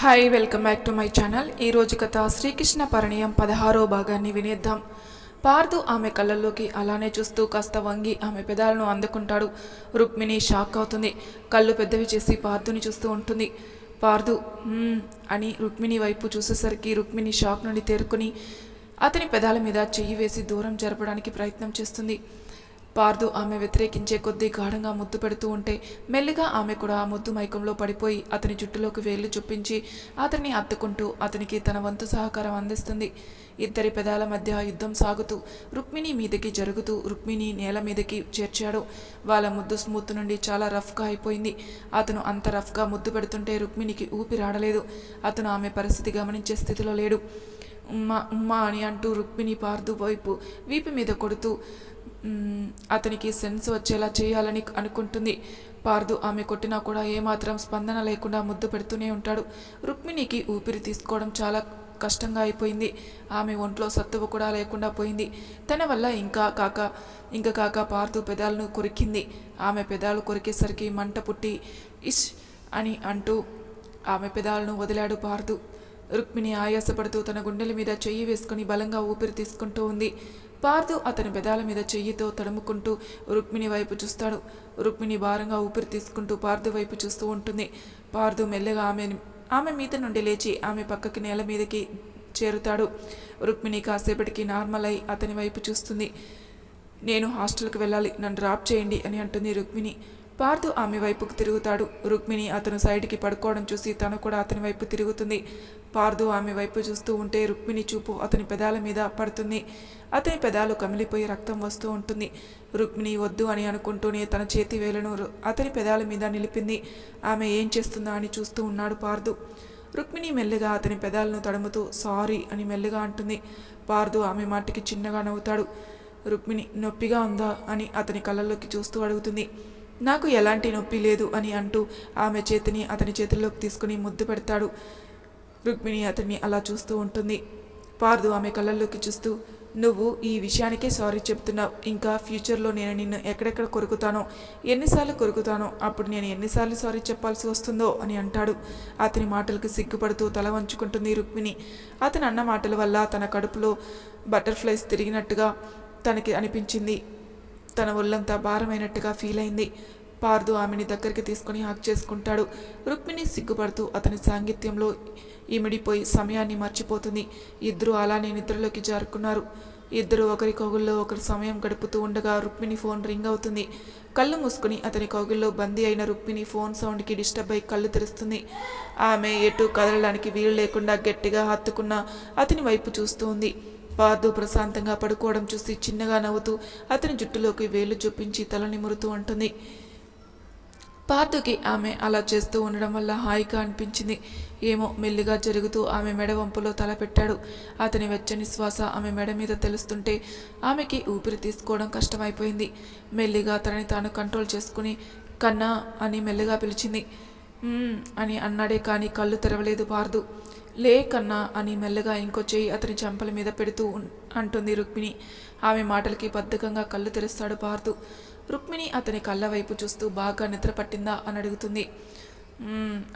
Hi welcome back to my channel ఈరోజు కథ శ్రీకృష్ణ పరిణయం పదహారో భాగాన్ని వినేద్దాం. పార్థు ఆమె కళ్ళల్లోకి అలానే చూస్తూ కాస్త వంగి ఆమె పెదాలను అందుకుంటాడు. రుక్మిణి షాక్ అవుతుంది. కళ్ళు పెద్దవి చేసి పార్థుని చూస్తూ ఉంటుంది. పార్థు అని రుక్మిణి వైపు చూసేసరికి రుక్మిణి షాక్ నుండి తేరుకుని అతని పెదాల మీద చెయ్యి వేసి దూరం జరపడానికి ప్రయత్నం చేస్తుంది. పార్దు ఆమె వ్యతిరేకించే కొద్దీ గాఢంగా ముద్దు పెడుతూ ఉంటే మెల్లిగా ఆమె కూడా ఆ ముద్దు మైకంలో పడిపోయి అతని జుట్టులోకి వేళ్ళు చొప్పించి అతన్ని అత్తుకుంటూ అతనికి తన వంతు సహకారం అందిస్తుంది. ఇద్దరి పెదాల మధ్య యుద్ధం సాగుతూ రుక్మిణి మీదకి జరుగుతూ రుక్మిణి నేల మీదకి చేర్చాడు. వాళ్ళ ముద్దు స్మూత్ నుండి చాలా రఫ్గా అయిపోయింది. అతను అంత రఫ్గా ముద్దు పెడుతుంటే రుక్మిణికి ఊపిరాడలేదు అతను ఆమె పరిస్థితి గమనించే స్థితిలో లేడు. ఉమ్మ ఉమ్మా అని అంటూ రుక్మిణి పార్దు వైపు వీపు మీద కొడుతూ అతనికి సెన్స్ వచ్చేలా చేయాలని అనుకుంటుంది. పార్దు ఆమె కొట్టినా కూడా ఏమాత్రం స్పందన లేకుండా ముద్దు పెడుతూనే ఉంటాడు. రుక్మిణికి ఊపిరి తీసుకోవడం చాలా కష్టంగా అయిపోయింది. ఆమె ఒంట్లో సత్తువ కూడా లేకుండా పోయింది. తన వల్ల ఇంకా కాక ఇంకా కాక పార్దు పెదాలను కొరికింది. ఆమె పెదాలు కొరికేసరికి మంట పుట్టి ఇష్ అని అంటూ ఆమె పెదాలను వదిలాడు పార్దు. రుక్మిణి ఆయాసపడుతూ తన గుండెల మీద చెయ్యి వేసుకుని బలంగా ఊపిరి తీసుకుంటూ ఉంది. పార్థు అతని పెదాల మీద చెయ్యితో తడుముకుంటూ రుక్మిణి వైపు చూస్తాడు. రుక్మిణి భారంగా ఊపిరి తీసుకుంటూ పార్థు వైపు చూస్తూ ఉంటుంది. పార్థు మెల్లగా ఆమె ఆమె మీద నుండి లేచి ఆమె పక్కకి నేల మీదకి చేరుతాడు. రుక్మిణి కాసేపటికి నార్మల్ అయి అతని వైపు చూస్తుంది. నేను హాస్టల్కి వెళ్ళాలి. నన్ను డ్రాప్ చేయండి అని అంటుంది రుక్మిణి. పార్థు ఆమె వైపుకు తిరుగుతాడు. రుక్మిణి అతను సైడ్కి పడుకోవడం చూసి తను కూడా అతని వైపు తిరుగుతుంది. పార్థు ఆమె వైపు చూస్తూ ఉంటే రుక్మిణి చూపు అతని పెదాల మీద పడుతుంది. అతని పెదాలు కమిలిపోయి రక్తం వస్తూ ఉంటుంది. రుక్మిణి వద్దు అని అనుకుంటూనే తన చేతి వేలను అతని పెదాల మీద నిలిపింది. ఆమె ఏం చేస్తుందా అని చూస్తూ ఉన్నాడు పార్థు. రుక్మిణి మెల్లగా అతని పెదాలను తడుముతూ సారీ అని మెల్లగా అంటుంది. పార్థు ఆమె మాటికి చిన్నగా నవ్వుతాడు. రుక్మిణి నొప్పిగా ఉందా? అని అతని కళ్ళల్లోకి చూస్తూ అడుగుతుంది. నాకు ఎలాంటి నొప్పి లేదు అని అంటూ ఆమె చేతిని అతని చేతుల్లోకి తీసుకుని ముద్దు పెడతాడు. రుక్మిణి అతన్ని అలా చూస్తూ ఉంటుంది. పార్దు ఆమె కళ్ళల్లోకి చూస్తూ నువ్వు ఈ విషయానికే సారీ చెప్తున్నావు. ఇంకా ఫ్యూచర్లో నేను నిన్ను ఎక్కడెక్కడ కొరుకుతానో ఎన్నిసార్లు కొరుకుతానో అప్పుడు నేను ఎన్నిసార్లు సారీ చెప్పాల్సి వస్తుందో అని అంటాడు. అతని మాటలకు సిగ్గుపడుతూ తల వంచుకుంటుంది రుక్మిణి. అతని అన్న మాటల వల్ల తన కడుపులో బటర్ఫ్లైస్ తిరిగినట్టుగా తనకి అనిపించింది. తన ఒళ్ళంతా భారమైనట్టుగా ఫీల్ అయింది. పార్దు ఆమెని దగ్గరికి తీసుకుని హాక్ చేసుకుంటాడు. రుక్మిణి సిగ్గుపడుతూ అతని సాంగిత్యంలో ఇమిడిపోయి సమయాన్ని మర్చిపోతుంది. ఇద్దరు అలానే నిద్రలోకి జారుకున్నారు. ఇద్దరు ఒకరి కౌగుల్లో ఒకరు సమయం గడుపుతూ ఉండగా రుక్మిణి ఫోన్ రింగ్ అవుతుంది. కళ్ళు మూసుకుని అతని కౌగుల్లో బందీ అయిన రుక్మిణి ఫోన్ సౌండ్కి డిస్టర్బ్ అయి కళ్ళు తెరుస్తుంది. ఆమె ఎటు కదలడానికి వీలు లేకుండా గట్టిగా హత్తుకున్న అతని వైపు చూస్తూ ఉంది. పార్థు ప్రశాంతంగా పడుకోవడం చూసి చిన్నగా నవ్వుతూ అతని జుట్టులోకి వేలు చూపించి తల నిమురుతూ ఉంటుంది పార్థుకి ఆమె అలా చేస్తూ ఉండడం వల్ల హాయిగా అనిపించింది. ఏమో మెల్లిగా జరుగుతూ ఆమె మెడ వంపులో తల పెట్టాడు. అతని వెచ్చని శ్వాస ఆమె మెడ మీద తెలుస్తుంటే ఆమెకి ఊపిరి తీసుకోవడం కష్టమైపోయింది. మెల్లిగా తనని తాను కంట్రోల్ చేసుకుని కన్నా అని మెల్లిగా పిలిచింది. అని అన్నాడే కానీ కళ్ళు తెరవలేదు పార్దు. లే కన్నా అని మెల్లగా ఇంకో చేయి అతని చెంపల మీద పెడుతూ అంటుంది రుక్మిణి. ఆమె మాటలకి బద్ధకంగా కళ్ళు తెరుస్తాడు పార్దు. రుక్మిణి అతని కళ్ళ వైపు చూస్తూ బాగా నిద్ర పట్టిందా అని అడుగుతుంది.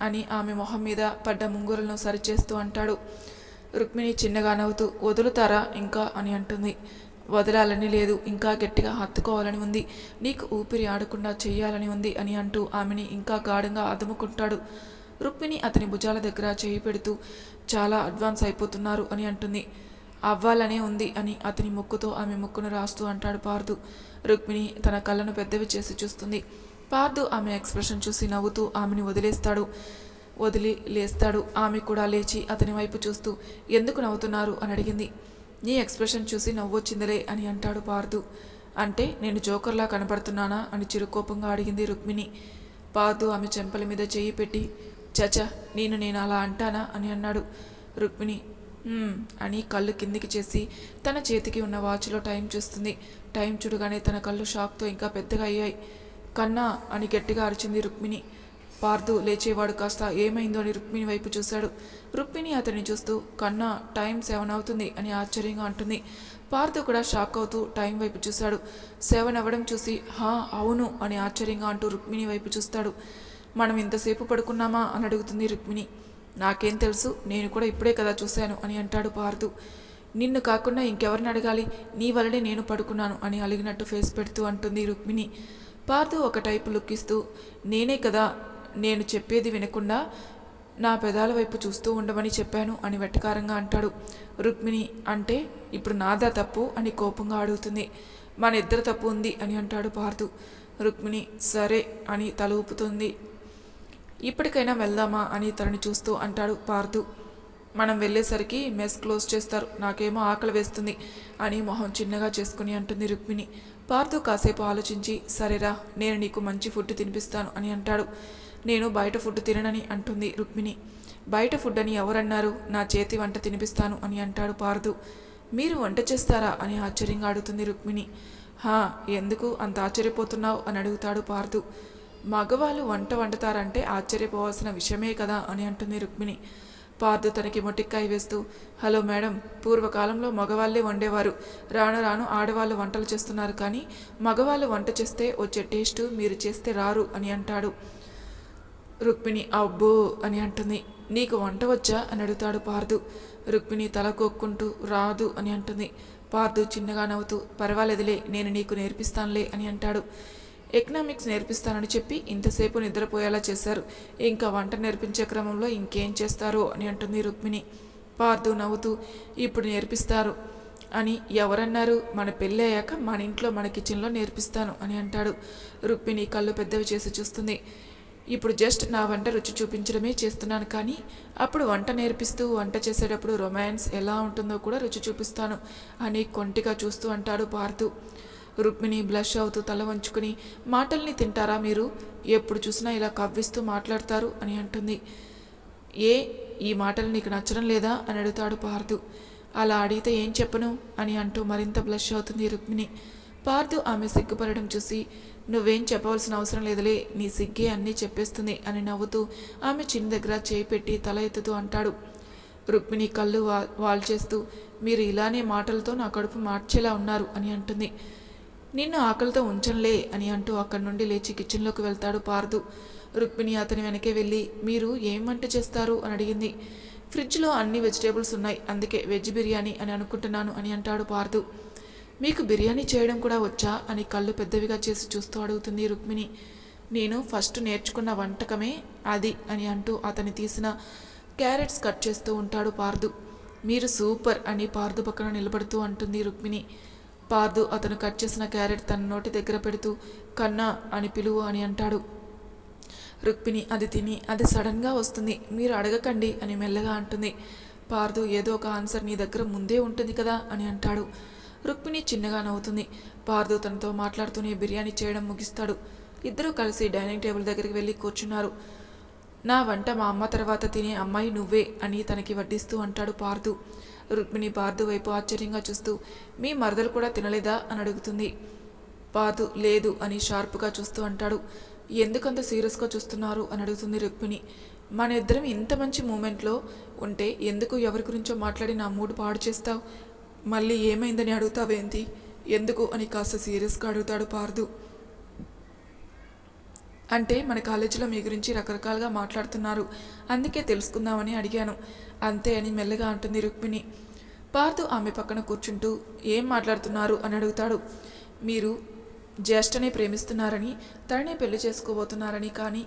అని ఆమె మొహం మీద పడ్డ ముంగురులను సరిచేస్తూ అంటాడు. రుక్మిణి చిన్నగా నవ్వుతూ వదులుతారా ఇంకా? అని అంటుంది. వదలాలని లేదు ఇంకా గట్టిగా హత్తుకోవాలని ఉంది. నీకు ఊపిరి ఆడకుండా చేయాలని ఉంది అని అంటూ ఆమెని ఇంకా గాఢంగా అదుముకుంటాడు. రుక్మిణి అతని భుజాల దగ్గర చేయి పెడుతూ చాలా అడ్వాన్స్ అయిపోతున్నారు అని అంటుంది. అవ్వాలనే ఉంది అని అతని ముక్కుతో ఆమె ముక్కును రాస్తూ అంటాడు పార్దు. రుక్మిణి తన కళ్ళను పెద్దవి చేసి చూస్తుంది. పార్దు ఆమె ఎక్స్ప్రెషన్ చూసి నవ్వుతూ ఆమెని వదిలేస్తాడు. వదిలి లేస్తాడు. ఆమె కూడా లేచి అతని వైపు చూస్తూ ఎందుకు నవ్వుతున్నారు? అని అడిగింది. నీ ఎక్స్ప్రెషన్ చూసి నవ్వొచ్చిందిలే అని అంటాడు పార్దు. అంటే నేను జోకర్లా కనపడుతున్నానా? అని చిరుకోపంగా అడిగింది రుక్మిణి. పార్దు ఆమె చెంపల మీద చేయి పెట్టి చచ నేను నేను అలా అంటానా? అని అన్నాడు రుక్మిణి. అని కళ్ళు కిందికి చేసి తన చేతికి ఉన్న వాచ్లో టైం చూస్తుంది. టైం చూడగానే తన కళ్ళు షాక్తో ఇంకా పెద్దగా అయ్యాయి. కన్నా అని గట్టిగా అరిచింది రుక్మిణి. పార్దు లేచేవాడు కాస్త ఏమైందో అని రుక్మిణి వైపు చూశాడు. రుక్మిణి అతన్ని చూస్తూ కన్నా టైం సెవెన్ అవుతుంది అని ఆశ్చర్యంగా అంటుంది. పార్దు కూడా షాక్ అవుతూ టైం వైపు చూశాడు. సెవెన్ అవ్వడం చూసి హా అవును అని ఆశ్చర్యంగా అంటూ రుక్మిణి వైపు చూస్తాడు. మనం ఇంతసేపు పడుకున్నామా అని అడుగుతుంది రుక్మిణి. నాకేం తెలుసు నేను కూడా ఇప్పుడే కదా చూశాను అని అంటాడు పార్థు నిన్ను కాకుండా ఇంకెవరిని అడగాలి? నీ వల్లనే నేను పడుకున్నాను అని అలిగినట్టు ఫేస్ పెడుతూ అంటుంది రుక్మిణి. పార్థు ఒక టైపు లుక్కిస్తూ నేనే కదా నేను చెప్పేది వినకుండా నా పెదాల వైపు చూస్తూ ఉండమని చెప్పాను అని వెట్టకారంగా అంటాడు. రుక్మిణి అంటే ఇప్పుడు నాదా తప్పు అని కోపంగా అడుగుతుంది. మన ఇద్దరు తప్పు ఉంది అని అంటాడు పార్థు రుక్మిణి సరే అని తల ఊపుతుంది. ఇప్పటికైనా వెళ్దామా అని తనని చూస్తూ అంటాడు పార్దు మనం వెళ్ళేసరికి మెస్ క్లోజ్ చేస్తారు. నాకేమో ఆకలి వేస్తుంది అని మొహం చిన్నగా చేసుకుని అంటుంది రుక్మిణి. పార్దు కాసేపు ఆలోచించి సరేరా నేను నీకు మంచి ఫుడ్ తినిపిస్తాను అని అంటాడు. నేను బయట ఫుడ్ తిననని అంటుంది రుక్మిణి. బయట ఫుడ్ అని ఎవరన్నారు? నా చేతి వంట తినిపిస్తాను అని అంటాడు పార్దు మీరు వంట చేస్తారా అని ఆశ్చర్యంగా అడుగుతుంది రుక్మిణి. హా ఎందుకు అంత ఆశ్చర్యపోతున్నావు అని అడుగుతాడు పార్దు మగవాళ్ళు వంట వండుతారంటే ఆశ్చర్యపోవాల్సిన విషయమే కదా అని అంటుంది రుక్మిణి. పార్థ తనకి మొటిక్కాయ వేస్తూ హలో మేడం పూర్వకాలంలో మగవాళ్ళే వండేవారు. రాను రాను ఆడవాళ్ళు వంటలు చేస్తున్నారు కానీ మగవాళ్ళు వంట చేస్తే వచ్చే టేస్ట్ మీరు చేస్తే రారు అని అంటాడు రుక్మిణి. అబ్బో అని అంటుంది. నీకు వంట వచ్చా? అని అడుగుతాడు పార్దు రుక్మిణి తల కొక్కుంటూ రాదు అని అంటుంది. పార్దు చిన్నగా నవ్వుతూ పర్వాలేదులే నేను నీకు నేర్పిస్తానులే అని అంటాడు. ఎకనామిక్స్ నేర్పిస్తానని చెప్పి ఇంతసేపు నిద్రపోయేలా చేశారు. ఇంకా వంట నేర్పించే క్రమంలో ఇంకేం చేస్తారో అని అంటుంది రుక్మిణి. పార్దు నవ్వుతూ ఇప్పుడు నేర్పిస్తారు అని ఎవరన్నారు? మన పెళ్ళి అయ్యాక మన ఇంట్లో మన కిచెన్లో నేర్పిస్తాను అని అంటాడు. రుక్మిణి కళ్ళు పెద్దవి చేసి చూస్తుంది. ఇప్పుడు జస్ట్ నా వంట రుచి చూపించడమే చేస్తున్నాను కానీ అప్పుడు వంట నేర్పిస్తూ వంట చేసేటప్పుడు రొమాన్స్ ఎలా ఉంటుందో కూడా రుచి చూపిస్తాను అని కొంటిగా చూస్తూ అంటాడు పార్థు రుక్మిణి బ్లష్ అవుతూ తల వంచుకుని మాటల్ని తింటారా మీరు? ఎప్పుడు చూసినా ఇలా కవ్విస్తూ మాట్లాడతారు అని అంటుంది. ఏ ఈ మాటలు నీకు నచ్చడం లేదా అని అడుగుతాడు పార్థు అలా అడిగితే ఏం చెప్పను అని అంటూ మరింత బ్లష్ అవుతుంది రుక్మిణి. పార్థు ఆమె సిగ్గుపడడం చూసి నువ్వేం చెప్పవలసిన అవసరం లేదులే నీ సిగ్గే అన్నీ చెప్పేస్తుంది అని నవ్వుతూ ఆమె చిన్న దగ్గర చేయి పెట్టి తల ఎత్తుతూ అంటాడు. రుక్మిణి కళ్ళు వా వాల్చేస్తూ మీరు ఇలానే మాటలతో నా కడుపు మార్చేలా ఉన్నారు అని అంటుంది. నిన్ను ఆకలితో ఉంచంలే అని అంటూ అక్కడి నుండి లేచి కిచెన్లోకి వెళ్తాడు పార్దు. రుక్మిణి అతని వెనకే వెళ్ళి మీరు ఏం వంట చేస్తారు? అని అడిగింది. ఫ్రిడ్జ్లో అన్ని వెజిటేబుల్స్ ఉన్నాయి అందుకే వెజ్ బిర్యానీ అని అనుకుంటున్నాను అని అంటాడు పార్దు. మీకు బిర్యానీ చేయడం కూడా వచ్చా? అని కళ్ళు పెద్దవిగా చేసి చూస్తూ అడుగుతుంది రుక్మిణి. నేను ఫస్ట్ నేర్చుకున్న వంటకమే అది అని అంటూ అతని తీసిన క్యారెట్స్ కట్ చేస్తూ ఉంటాడు పార్దు. మీరు సూపర్ అని పార్దు పక్కన నిలబడుతూ అంటుంది రుక్మిణి. పార్దు అతను కట్ చేసిన క్యారెట్ తన నోటి దగ్గర పెడుతూ కన్నా అని పిలువు అని అంటాడు. రుక్మిణి అది తిని అది సడన్గా వస్తుంది. మీరు అడగకండి అని మెల్లగా అంటుంది. పార్దు ఏదో ఒక ఆన్సర్ నీ దగ్గర ముందే ఉంటుంది కదా అని అంటాడు. రుక్మిణి చిన్నగా నవ్వుతుంది. పార్దు తనతో మాట్లాడుతూనే బిర్యానీ చేయడం ముగిస్తాడు. ఇద్దరూ కలిసి డైనింగ్ టేబుల్ దగ్గరికి వెళ్ళి కూర్చున్నారు. నా వంట మా అమ్మ తర్వాత తినే అమ్మాయి నువ్వే అని తనకి వడ్డిస్తూ అంటాడు పార్దు. రుక్మిణి పార్దు వైపు ఆశ్చర్యంగా చూస్తూ మీ మరదలు కూడా తినలేదా? అని అడుగుతుంది. పార్థు లేదు అని షార్ప్గా చూస్తూ అంటాడు. ఎందుకంత సీరియస్గా చూస్తున్నారు? అని అడుగుతుంది రుక్మిణి. మన ఇద్దరం ఇంత మంచి మూమెంట్లో ఉంటే ఎందుకు ఎవరి గురించో మాట్లాడి నా మూడు పాడు చేస్తావు? మళ్ళీ ఏమైందని అడుగుతావేంటి? ఎందుకు? అని కాస్త సీరియస్గా అడుగుతాడు పార్దు. అంటే మన కాలేజీలో మీ గురించి రకరకాలుగా మాట్లాడుతున్నారు. అందుకే తెలుసుకుందామని అడిగాను. అంతే అని మెల్లగా అంటుంది రుక్మిణి. పార్థు ఆమె పక్కన కూర్చుంటూ ఏం మాట్లాడుతున్నారు అని అడుగుతాడు. మీరు జ్యేష్ఠనే ప్రేమిస్తున్నారని తననే పెళ్ళి చేసుకోబోతున్నారని కానీ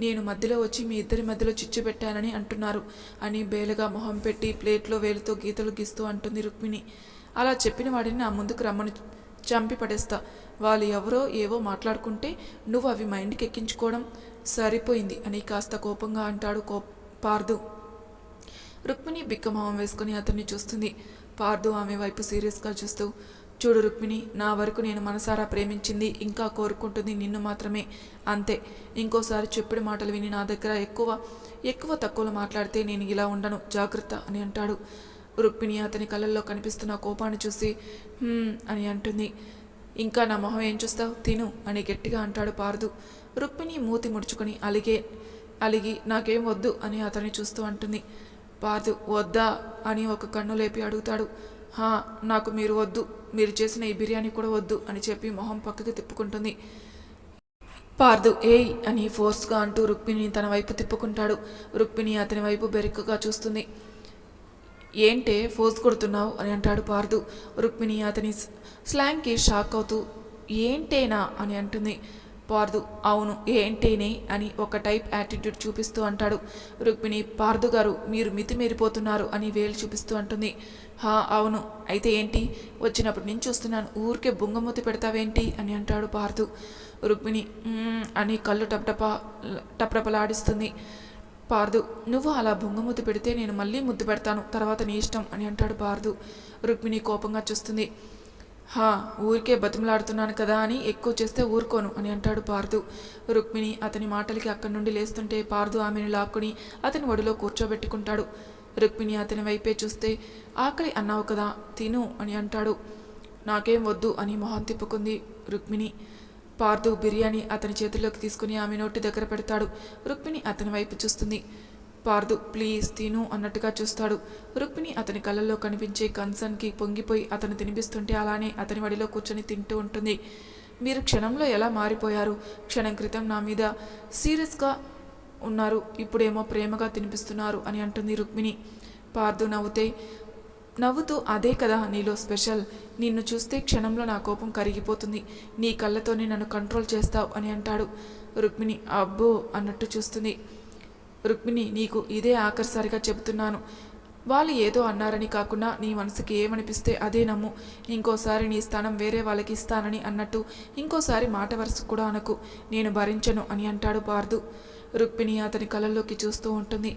నేను మధ్యలో వచ్చి మీ ఇద్దరి మధ్యలో చిచ్చు పెట్టానని అంటున్నారు అని బేలగా మొహం పెట్టి ప్లేట్లో వేలుతో గీతలు గీస్తూ అంటుంది రుక్మిణి. అలా చెప్పిన వాడిని నా ముందుకు రమ్మని చంపి పడేస్తా. వాళ్ళు ఎవరో ఏవో మాట్లాడుకుంటే నువ్వు అవి మైండ్కి ఎక్కించుకోవడం సరిపోయింది అని కాస్త కోపంగా అంటాడు కో పార్దు. రుక్మిణి బిక్కమొహం వేసుకుని అతన్ని చూస్తుంది. పార్దు ఆమె వైపు సీరియస్గా చూస్తూ చూడు రుక్మిణి నా వరకు నేను మనసారా ప్రేమించింది ఇంకా కోరుకుంటుంది నిన్ను మాత్రమే. అంతే. ఇంకోసారి చెప్పిన మాటలు విని నా దగ్గర ఎక్కువ ఎక్కువ తక్కువలో మాట్లాడితే నేను ఇలా ఉండను. జాగ్రత్త అని అంటాడు. రుక్మిణి అతని కళ్ళల్లో కనిపిస్తున్న కోపాన్ని చూసి అని అంటుంది. ఇంకా నా మొహం ఏం చూస్తావు? తిను అని గట్టిగా అంటాడు పార్దు. రుక్మిణి మూతి ముడుచుకొని అలిగే అలిగి నాకేం వద్దు అని అతన్ని చూస్తూ అంటుంది. పార్దు వద్దా అని ఒక కన్ను లేపి అడుగుతాడు. హా నాకు మీరు వద్దు. మీరు చేసిన ఈ బిర్యానీ కూడా వద్దు అని చెప్పి మొహం పక్కకి తిప్పుకుంటుంది. పార్దు ఏయ్ అని ఫోర్స్గా అంటూ రుక్మిణిని తన వైపు తిప్పుకుంటాడు. రుక్మిణి అతని వైపు బెరుకుగా చూస్తుంది. ఏంటే ఫోజ్ కొడుతున్నావు? అని అంటాడు పార్దు. రుక్మిణి అతని స్లాంగ్కి షాక్ అవుతూ ఏంటేనా? అని అంటుంది పార్దు. అవును ఏంటేనే? అని ఒక టైప్ యాటిట్యూడ్ చూపిస్తూ అంటాడు రుక్మిణి. పార్దు గారు మీరు మితిమీరిపోతున్నారు అని వేలు చూపిస్తూ అంటుంది. హా అవును. అయితే ఏంటి? వచ్చినప్పుడు నేను చూస్తున్నాను. ఊరికే బుంగమూతి పెడతావేంటి? అని అంటాడు పార్దు. రుక్మిణి. అని కళ్ళు టప్టప టప్టపలాడిస్తుంది. పార్దు నువ్వు అలా బొంగముద్దు పెడితే నేను మళ్ళీ ముద్దు పెడతాను. తర్వాత నీ ఇష్టం అని అంటాడు పార్దు. రుక్మిణి కోపంగా చూస్తుంది. హా ఊరికే బతిమలాడుతున్నాను కదా అని ఎక్కువ చేస్తే ఊరుకోను అని అంటాడు పార్దు. రుక్మిణి అతని మాటలకి అక్కడి నుండి లేస్తుంటే పార్దు ఆమెను లాక్కుని అతని ఒడిలో కూర్చోబెట్టుకుంటాడు. రుక్మిణి అతని వైపే చూస్తే ఆకలి అన్నావు కదా తిను అని అంటాడు. నాకేం వద్దు అని మొహం తిప్పుకుంది రుక్మిణి. పార్థు బిర్యానీ అతని చేతుల్లోకి తీసుకుని ఆమె నోటి దగ్గర పెడతాడు. రుక్మిణి అతని వైపు చూస్తుంది. పార్దు ప్లీజ్ తిను అన్నట్టుగా చూస్తాడు. రుక్మిణి అతని కళ్ళల్లో కనిపించే కన్సర్న్కి పొంగిపోయి అతను తినిపిస్తుంటే అలానే అతని వడిలో కూర్చొని తింటూ ఉంటుంది. మీరు క్షణంలో ఎలా మారిపోయారు? క్షణం క్రితం నా మీద సీరియస్గా ఉన్నారు ఇప్పుడేమో ప్రేమగా తినిపిస్తున్నారు అని అంటుంది రుక్మిణి. పార్దు నవ్వుతే నవ్వుతూ అదే కదా నీలో స్పెషల్. నిన్ను చూస్తే క్షణంలో నా కోపం కరిగిపోతుంది. నీ కళ్ళతోనే నన్ను కంట్రోల్ చేస్తావు అని అంటాడు రుక్మిణి. అబ్బో అన్నట్టు చూస్తుంది. రుక్మిణి నీకు ఇదే ఆఖరిసారిగా చెబుతున్నాను. వాళ్ళు ఏదో అన్నారని కాకుండా నీ మనసుకి ఏమనిపిస్తే అదే నమ్ము. ఇంకోసారి నీ స్థానం వేరే వాళ్ళకి ఇస్తానని అన్నట్టు ఇంకోసారి మాట వరుస కూడా అనకు. నేను భరించను అని అంటాడు పార్దు. రుక్మిణి అతని కళ్ళల్లోకి చూస్తూ ఉంటుంది.